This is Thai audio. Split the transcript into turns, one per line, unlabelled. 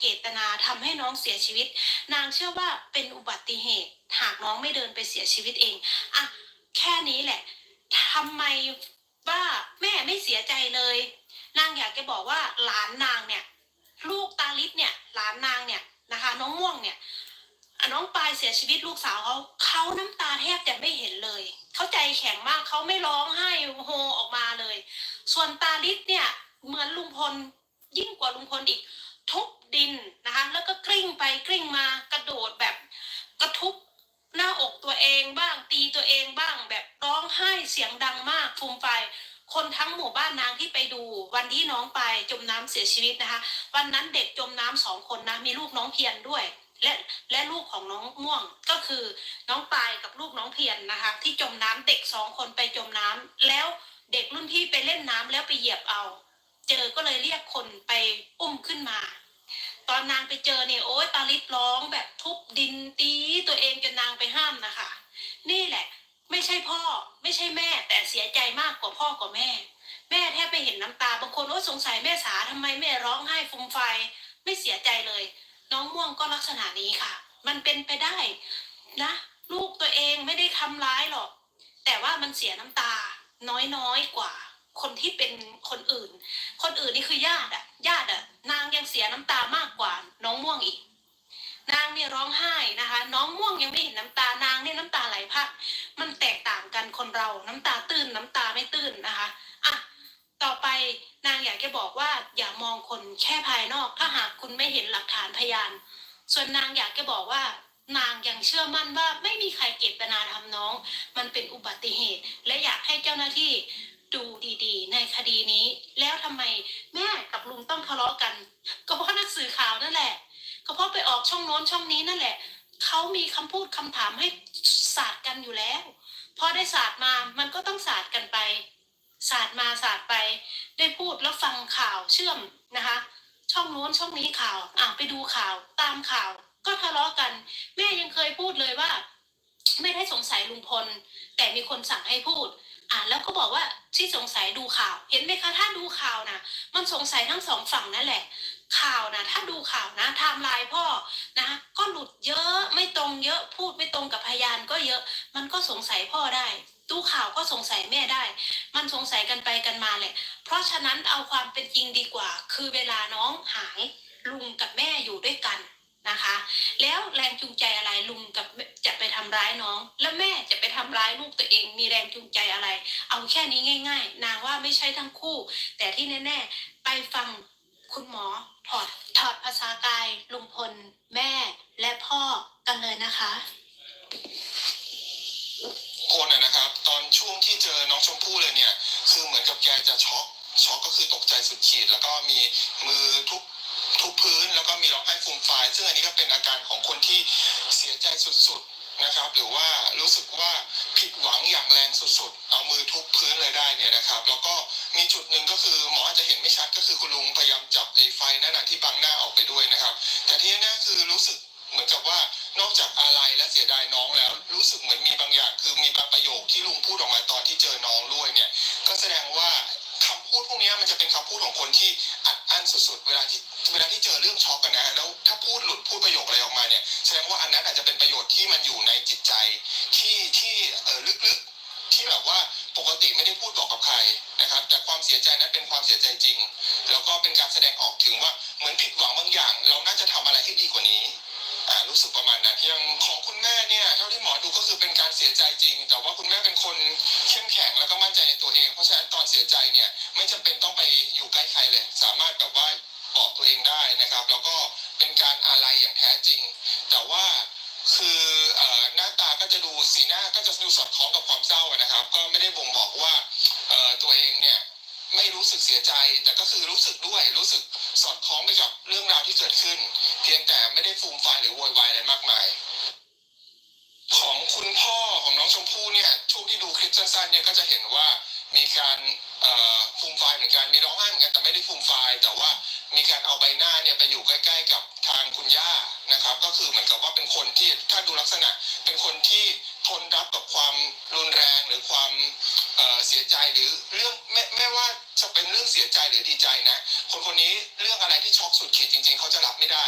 เจตนาทำให้น้องเสียชีวิต นางเชื่อว่าเป็นอุบัติเหตุ หากน้องไม่เดินไปเสียชีวิตเองอะแค่นี้แหละทำไมว่าแม่ไม่เสียใจเลย นางอยากจะบอกว่าหลานนางเนี่ย ลูกตาลิศเนี่ย หลานนางเนี่ยนะคะ น้องม่วงเนี่ยน้องปายเสียชีวิตลูกสาวเขาเขาน้ำตาแทบจะไม่เห็นเลย เขาใจแข็งมากเขาไม่ร้องไห้โฮออกมาเลย ส่วนตาลิศเนี่ยเหมือนลุงพลยิ่งกว่าลุงพลอีก ทุบดินนะคะแล้วก็กลิ้งไปกลิ้งมากระโดดแบบกระทุบหน้าอกตัวเองบ้างตีตัวเองบ้างแบบร้องไห้เสียงดังมากฟูมไฟคนทั้งหมู่บ้านนางที่ไปดู วันที่น้องไปจมน้ำเสียชีวิตนะคะ วันนั้นเด็กจมน้ำสองคนนะมีลูกน้องเพียรด้วย และและลูกของน้องม่วงก็คือน้องปายกับลูกน้องเพียรนะคะ ที่จมน้ำเด็กสองคนไปจมน้ำแล้วเด็กรุ่นพี่ไปเล่นน้ำแล้วไปเหยียบเอา เจอก็เลยเรียกคนไปอุ้มขึ้นมา ตอนนางไปเจอเนี่ยโอ๊ยตาลิดร้องแบบทุบดินตีตัวเองจนนางไปห้ามนะคะ นี่แหละ ไม่ใช่พ่อ ไม่ใช่แม่ แต่เสียใจมากกว่าพ่อกว่าแม่ แม่แทบไม่เห็นน้ำตาบางคนโอ้สงสัยแม่สาทำไมแม่ร้องไห้ฟูมไฟไม่เสียใจเลย น้องม่วงก็ลักษณะนี้ค่ะ มันเป็นไปได้นะ ลูกตัวเองไม่ได้ทำร้ายหรอก แต่ว่ามันเสียน้ำตา น้อยๆกว่า คนที่เป็นคนอื่น คนอื่นนี่คือญาติอะญาติอะนางยังเสียน้ำตามากก ง่วงอีก นางเนี่ยร้องไห้นะคะ น้องม่วงยังไม่เห็นน้ำตานางเนี่ยน้ำตาไหลพักมันแตกต่างกันคนเราน้ำตาตื้นน้ำตาไม่ตื้นนะคะอะต่อไปนางอยากจะบอกว่าอย่ามองคนแค่ภายนอก ถ้าหากคุณไม่เห็นหลักฐานพยาน ส่วนนางอยากจะบอกว่านางยังเชื่อมั่นว่าไม่มีใครเจตนาทำน้อง มันเป็นอุบัติเหตุ และอยากให้เจ้าหน้าที่ดูดีๆ ในคดีนี้ แล้วทำไมแม่กับลุงต้องทะเลาะกัน ก็เพราะนักสื่อข่าวนั่นแหละ เพราะไปออกช่องโน้นช่องนี้นั่นแหละ เขามีคำพูดคำถามให้ศาสตร์กันอยู่แล้ว พอได้ศาสตร์มามันก็ต้องศาสตร์กันไปศาสตร์มาศาสตร์ไป ได้พูดแล้วฟังข่าวเชื่อมนะคะ ช่องโน้นช่องนี้ข่าวอะไปดูข่าวตามข่าว ก็ทะเลาะกัน แม่ยังเคยพูดเลยว่า ไม่ได้สงสัยลุงพล แต่มีคนสั่งให้พูดอะแล้วก็บอกว่าที่สงสัยดูข่าว เห็นไหมคะถ้าดูข่าวนะมันสงสัยทั้งสองฝั่งนั่นแหละ ข่าวนะถ้าดูข่าวนะไทม์ไลน์พ่อนะก็หลุดเยอะไม่ตรงเยอะพูดไม่ตรงกับพยานก็เยอะ มันก็สงสัยพ่อได้ดูข่าวก็สงสัยแม่ได้ มันสงสัยกันไปกันมาแหละ เพราะฉะนั้นเอาความเป็นจริงดีกว่า คือเวลาน้องหายลุงกับแม่อยู่ด้วยกันนะคะ แล้วแรงจูงใจอะไรลุงกับจะไปทำร้ายน้อง แล้วแม่จะไปทำร้ายลูกตัวเอง มีแรงจูงใจอะไร เอาแค่นี้ง่าย ๆ นางว่าไม่ใช่ทั้งคู่ แต่ที่แน่ ๆ ไปฟังคุณหมอถอดถอดภาษากายลุงพล แม่และพ่อกันเลยนะ คะ
คนอะนะครับ ตอนช่วงที่เจอน้องชมพู่เลยเนี่ย คือเหมือนกับแกจะช็อกช็อกก็คือตกใจสุดขีด แล้วก็มีมือทุบทุบพื้น แล้วก็มีร้องไห้ฟูมฟายซึ่งอันนี้ก็เป็นอาการของคนที่เสียใจสุดๆนะครับ หรือว่ารู้สึกว่าผิดหวังอย่างแรงสุดๆ เอามือทุบพื้นเลยได้เนี่ยนะครับ แล้วก็มีจุดหนึ่งก็คือหมออาจจะเห็นไม่ชัดก็คือคุณลุงพยายามจับไอ้ไฟนั่นนะที่บังหน้าออกไปด้วยนะครับ แต่ที่แน่คือรู้สึก เหมือนกับว่านอกจากอะไรและเสียดายน้องแล้ว รู้สึกเหมือนมีบางอย่าง คือมีบางประโยคที่ลุงพูดออกมาตอนที่เจอน้องด้วยเนี่ย ก็แสดงว่าคำพูดพวกนี้มันจะเป็นคำพูดของคนที่อัดอั้นสุดๆ เวลาที่เวลาที่เจอเรื่องช็อกกันนะแล้วถ้าพูดหลุดพูดประโยคอะไรออกมาเนี่ยแสดงว่าอันนั้นอาจจะเป็นประโยชน์ที่มันอยู่ในจิตใจที่ที่เออลึกๆที่แบบว่าปกติไม่ได้พูดบอกกับใครนะครับ แต่ความเสียใจนั้นเป็นความเสียใจจริง แล้วก็เป็นการแสดงออกถึงว่าเหมือนผิดหวังบางอย่าง เราน่าจะทำอะไรให้ดีกว่านี้ รู้สึกประมาณนั้นอย่างของคุณแม่เนี่ยเท่าที่หมอดูก็คือเป็นการเสียใจจริง แต่ว่าคุณแม่เป็นคนเข้มแข็งแล้วก็มั่นใจในตัวเอง เพราะฉะนั้นตอนเสียใจเนี่ยไม่จำเป็นต้องไปอยู่ใกล้ใครเลย สามารถแบบว่าบอกตัวเองได้นะครับ แล้วก็เป็นการอาลัยอย่างแท้จริง แต่ว่าคือหน้าตาก็จะดูสีหน้าก็จะดูสอดคล้องกับความเศร้านะครับ ก็ไม่ได้บ่งบอกว่าตัวเองเนี่ยไม่รู้สึกเสียใจ แต่ก็คือรู้สึกด้วยรู้สึก สอดคล้องไปกับเรื่องราวที่เกิดขึ้น เพียงแต่ไม่ได้ฟูมไฟายหรือโวยวายอะไรมากมาย ของคุณพ่อของน้องชมพู่เนี่ยช่วงที่ดูคลิปสั้นๆเนี่ยก็จะเห็นว่ามีการฟูมไฟายเหมือนกันมีร้องไห้เหมือนกันแต่ไม่ได้ฟูมไฟายแต่ว่ามีการเอาใบหน้าเนี่ยไปอยู่ใกล้ ๆ กับทางคุณย่านะครับ ก็คือเหมือนกับว่าเป็นคนที่ถ้าดูลักษณะ เป็นคนที่ทนรับกับความรุนแรงหรือความเเสียใจหรือเรื่องไม่ไม่ว่าจะเป็นเรื่องเสียใจหรือดีใจนะคนคนนี้เรื่องอะไรที่ช็อกสุดขีดจริง ๆเขาจะรับไม่ได้